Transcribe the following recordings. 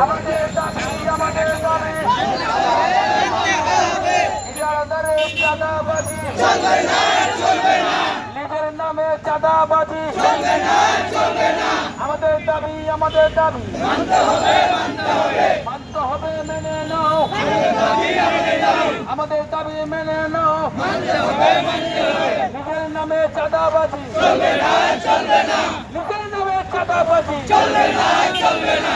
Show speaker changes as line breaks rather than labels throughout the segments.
আমার চলবে
নামে চাঁদাবাজি। আমাদের দাবি আমাদের দাবি।
মানতে
মেনে নাও।
আমাদের দাবি, মেনে নাও।
মানতে নামে চাঁদাবাজি।
চলবে
নামে চাঁদাবাজি।
চলবে না চলবে না।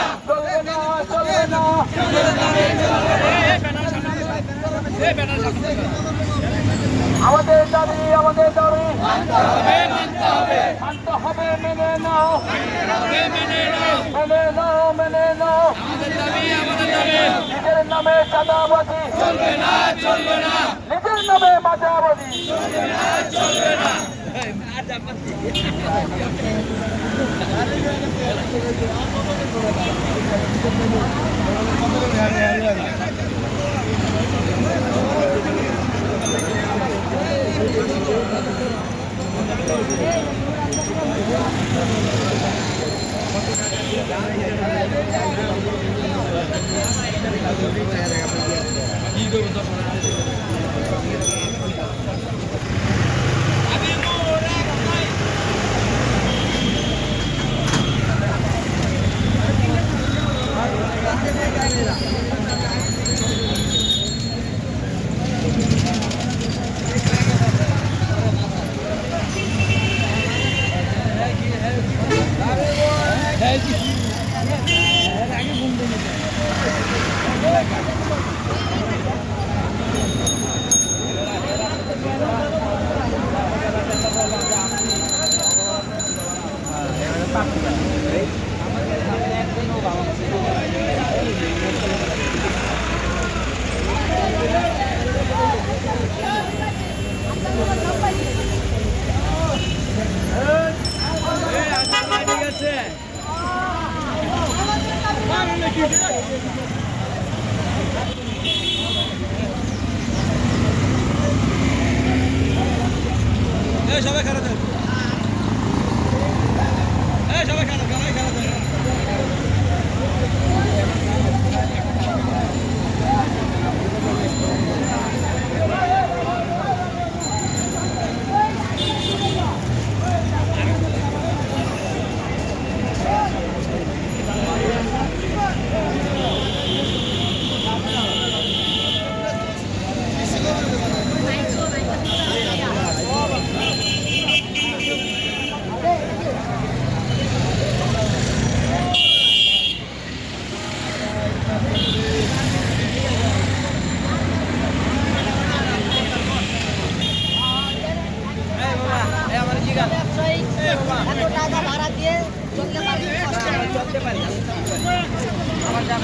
আমাদের দাবি আমাদের দাবি
মানতে হবে মানতে হবে
মানতে হবে মেনে নাও মেনে নাও মেনে নাও নিজের নামে চাঁদাবাজি
চলবে না চলবে না
নিজের নামে মাঝাবাজি
কি করব আগে সবাই
দিয়ে চলতে পারি হ্যাঁ, চলতে পারি আমার যা